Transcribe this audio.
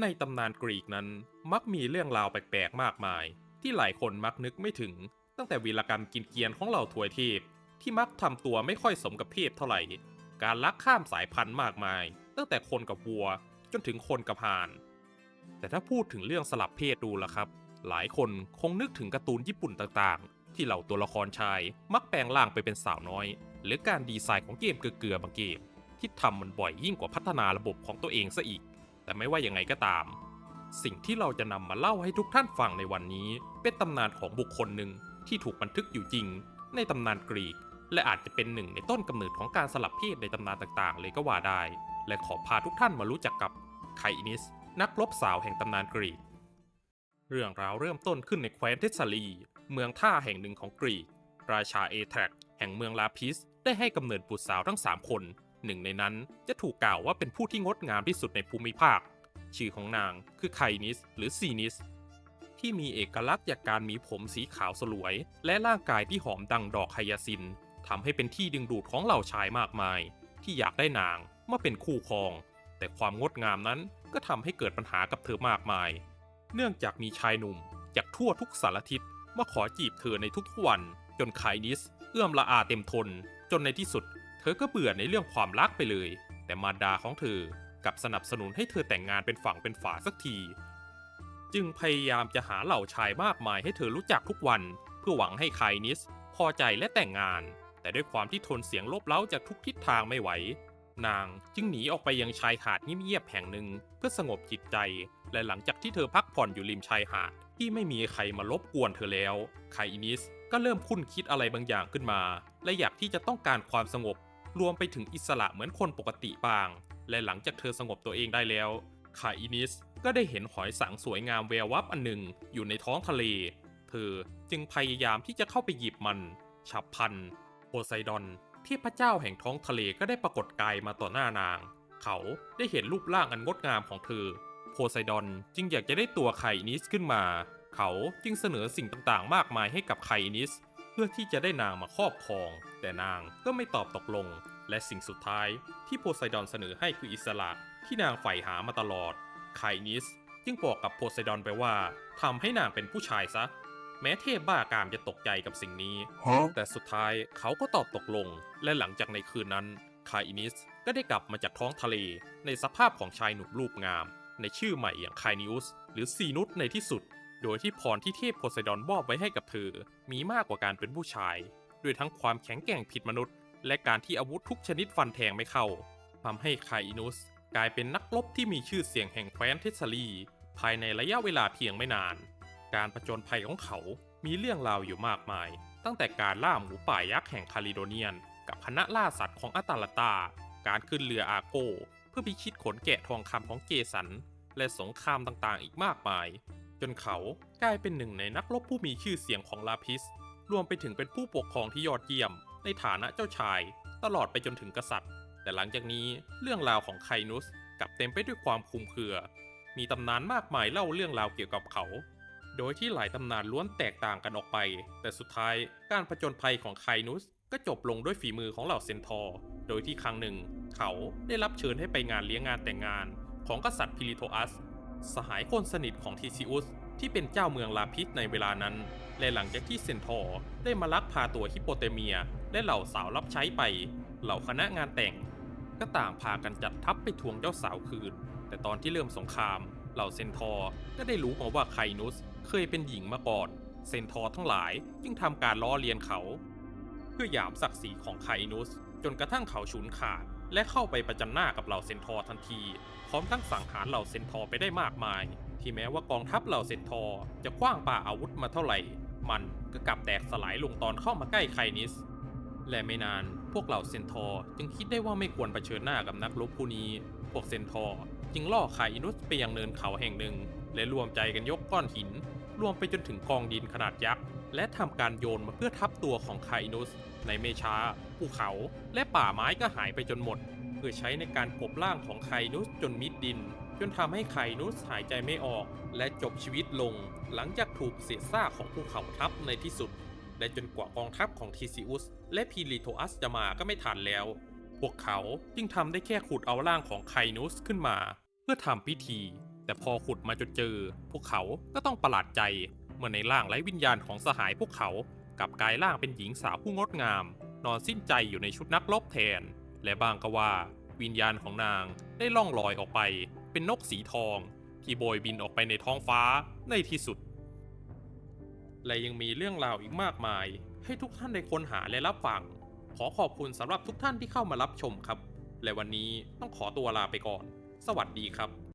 ในตำนานกรีกนั้นมักมีเรื่องราวแปลกๆมากมาย ที่หลายคนมักนึกไม่ถึง ตั้งแต่วีรกรรมกินเกียนของเหล่าถวยเทพ ที่มักทำตัวไม่ค่อยสมกับเทพเท่าไหร่ การลักข้ามสายพันธุ์มากมาย ตั้งแต่คนกับวัวจนถึงคนกับห่าน แต่ถ้าพูดถึงเรื่องสลับเพศดูล่ะครับ หลายคนคงนึกถึงการ์ตูนญี่ปุ่นต่างๆ ที่เหล่าตัวละครชาย มักแปลงร่างไปเป็นสาวน้อย หรือการดีไซน์ของเกมเกลือๆบางเกม ที่ทำมันบ่อยยิ่งกว่าพัฒนาระบบของตัวเองซะอีก แต่ไม่ว่ายังไงก็ตาม สิ่งที่เราจะนำมาเล่าให้ทุกท่านฟังในวันนี้ เป็นตำนานของบุคคลหนึ่งที่ถูกบันทึกอยู่จริง ในตำนานกรีก และอาจจะเป็นหนึ่งในต้นกำเนิดของการสลับเพศในตำนานต่างๆ เลยก็ว่าได้ และขอพาทุกท่านมารู้จักกับไคอินิส นักรบสาวแห่งตำนานกรีก เรื่องราวเริ่มต้นขึ้นในแคว้นเทสซาลี เมืองท่าแห่งหนึ่งของกรีก ราชาเอแทรกแห่งเมืองลาพิส ได้ให้กำเนิดบุตรสาวทั้ง 3 คน หนึ่งในนั้นจะถูกกล่าวว่าเป็นผู้ที่งดงามที่สุดในภูมิภาค ชื่อของนางคือไคนิสหรือซีนิส ที่มีเอกลักษณ์จากการมีผมสีขาวสลวย และร่างกายที่หอมดังดอกไฮยาซินทำให้เป็นที่ดึงดูดของเหล่าชายมากมาย ที่อยากได้นางมาเป็นคู่ครอง แต่ความงดงามนั้นก็ทำให้เกิดปัญหากับเธอมากมาย เนื่องจากมีชายหนุ่มจากทั่วทุกสารทิศมาขอจีบเธอในทุกๆวัน จนไคนิส เอื้อมละอาเต็มทน จนในที่สุด เธอก็เบื่อในเรื่องความรักไปเลย แต่มารดาของเธอกลับสนับสนุนให้เธอแต่งงานเป็นฝั่งเป็นฝาสักที จึงพยายามจะหาเหล่าชายมากมายให้เธอรู้จักทุกวัน เพื่อหวังให้ไคนิส พอใจและแต่งงาน แต่ด้วยความที่ทนเสียงลบเล้าจากทุกทิศทางไม่ไหว นางจึงหนีออกไปยังชายหาดเงียบๆแห่งหนึ่งเพื่อสงบจิตใจ และหลังจากที่เธอพักผ่อนอยู่ริมชายหาดที่ไม่มีใครมารบกวนเธอแล้วไคอินิสก็เริ่มคุ้นคิดอะไรบางอย่างขึ้นมา และอยากที่จะต้องการความสงบ รวมไปถึงอิสระเหมือนคนปกติบ้าง และหลังจากเธอสงบตัวเองได้แล้วไคอินิสก็ได้เห็นหอยสังสวยงามแวววับอันหนึ่งอยู่ในท้องทะเล เธอจึงพยายามที่จะเข้าไปหยิบมัน ฉับพันโพไซดอนเทพระเจ้าแห่งท้องทะเลก็ได้ปรากฏกายมาต่อหน้านาง เขาได้เห็นรูปร่างอันงดงามของเธอ โพไซดอนจึงอยากจะได้ตัวไคนิสขึ้นมา เขาจึงเสนอสิ่งต่างๆ มากมายให้กับไคนิส เพื่อที่จะได้นางมาครอบครอง แต่นางก็ไม่ตอบตกลง และสิ่งสุดท้ายที่โพไซดอนเสนอให้คืออิสระที่นางใฝ่หามาตลอด ไคนิสจึงบอกกับโพไซดอนไปว่าทำให้นางเป็นผู้ชายซะ แม้เทพบ้ากามจะตกใจกับสิ่งนี้ Huh? แต่สุดท้ายเขาก็ตอบตกลง และหลังจากในคืนนั้นคาอินิสก็ได้กลับมาจากท้องทะเล ในสภาพของชายหนุ่มรูปงาม ในชื่อใหม่อย่างคายนิอุสหรือซีนุสในที่สุด โดยที่พรที่เทพโพไซดอนมอบไว้ให้กับเธอ มีมากกว่าการเป็นผู้ชาย ด้วยทั้งความแข็งแกร่งผิดมนุษย์ และการที่อาวุธทุกชนิดฟันแทงไม่เข้าทำให้ไคอินุสกลายเป็นนักรบที่มีชื่อเสียงแห่งแคว้นเทสซาลี ภายในระยะเวลาเพียงไม่นาน การผจญภัยของเขา มีเรื่องราวอยู่มากมาย ตั้งแต่การล่าหมูป่ายักษ์แห่งคาลิโดเนียน กับคณะล่าสัตว์ของอัตาลตา การขึ้นเรืออาโก เพื่อพิชิตขนแกะทองคำของเจสัน และสงครามต่างๆ อีกมากมาย จนเขากลายเป็นหนึ่งในนักรบผู้มีชื่อเสียงของลาพิส รวมไปถึงเป็นผู้ปกครองที่ยอดเยี่ยม ในฐานะเจ้าชาย ตลอดไปจนถึงกษัตริย์ แต่หลังจากนี้เรื่องราวของไคนุสกลับเต็มไปด้วยความคลุมเครือ มีตำนานมากมายเล่าเรื่องราวเกี่ยวกับเขา โดยที่หลายตำนานล้วนแตกต่างกันออกไป แต่สุดท้ายการผจญภัยของไคนุสก็จบลงด้วยฝีมือของเหล่าเซนทอร์ โดยที่ครั้งหนึ่ง เขาได้รับเชิญให้ไปงานเลี้ยงงานแต่งงานของกษัตริย์พิลิโทอัส สหายคนสนิทของทีซิอุสที่เป็นเจ้าเมืองลาพิสในเวลานั้น และหลังจากที่เซนทอร์ได้มาลักพาตัวฮิปโปเตเมีย และเหล่าสาวรับใช้ไป เหล่าคณะงานแต่ง ก็ต่างพากันจัดทัพไปทวงเจ้าสาวคืน แต่ตอนที่เริ่มสงคราม เหล่าเซนทอร์ก็ได้รู้มาว่าไคนุสเคยเป็นหญิงมาก่อน เซนทอร์ทั้งหลายจึงทำการล้อเลียนเขา เพื่อหยามศักดิ์ศรีของไคนุส จนกระทั่งเขาฉุนขาด และเข้าไปประจันหน้ากับเหล่าเซนทอร์ทันที พร้อมทั้งสังหารเหล่าเซนทอร์ไปได้มากมาย ที่แม้ว่ากองทัพเหล่าเซนทอร์จะคว้างป่าอาวุธมาเท่าไหร่ มันก็กลับแตกสลายลงตอนเข้ามาใกล้ไคนิส และไม่นานพวกเหล่าเซนทอร์จึงคิดได้ว่าไม่ควรเผชิญหน้ากับนักรบผู้นี้ พวกเซนทอร์จึงล่อไคอินุสไปยังเนินเขาแห่งหนึ่ง และรวมใจกันยกก้อนหิน รวมไปจนถึงกองดินขนาดยักษ์ และทำการโยนมาเพื่อทับตัวของไคนุส ในไม่ช้า ภูเขาและป่าไม้ก็หายไปจนหมด เพื่อใช้ในการกบร่างของไคนุสจนมิดดิน จนทำให้ไคนุสหายใจไม่ออก และจบชีวิตลง หลังจากถูกเศษซากของภูเขาทับในที่สุด และจนกว่ากองทัพของทีซิอุสและพีลิโทอัสจะมาก็ไม่ทันแล้ว พวกเขาจึงทำได้แค่ขุดเอาร่างของไคนุสขึ้นมา เพื่อทำพิธี แต่พอขุดมาจนเจอ พวกเขาก็ต้องประหลาดใจ เมื่อในร่างไร้วิญญาณของสหายพวกเขากับกลายร่างเป็นหญิงสาวผู้งดงาม นอนสิ้นใจอยู่ในชุดนักรบแทน และบางก็ว่า วิญญาณของนางได้ล่องลอยออกไป เป็นนกสีทอง ที่โบยบินออกไปในท้องฟ้าในที่สุด และยังมีเรื่องราวอีกมากมาย ให้ทุกท่านได้ค้นหาและรับฟัง ขอขอบคุณสำหรับทุกท่านที่เข้ามารับชมครับ และวันนี้ต้องขอตัวลาไปก่อน สวัสดีครับ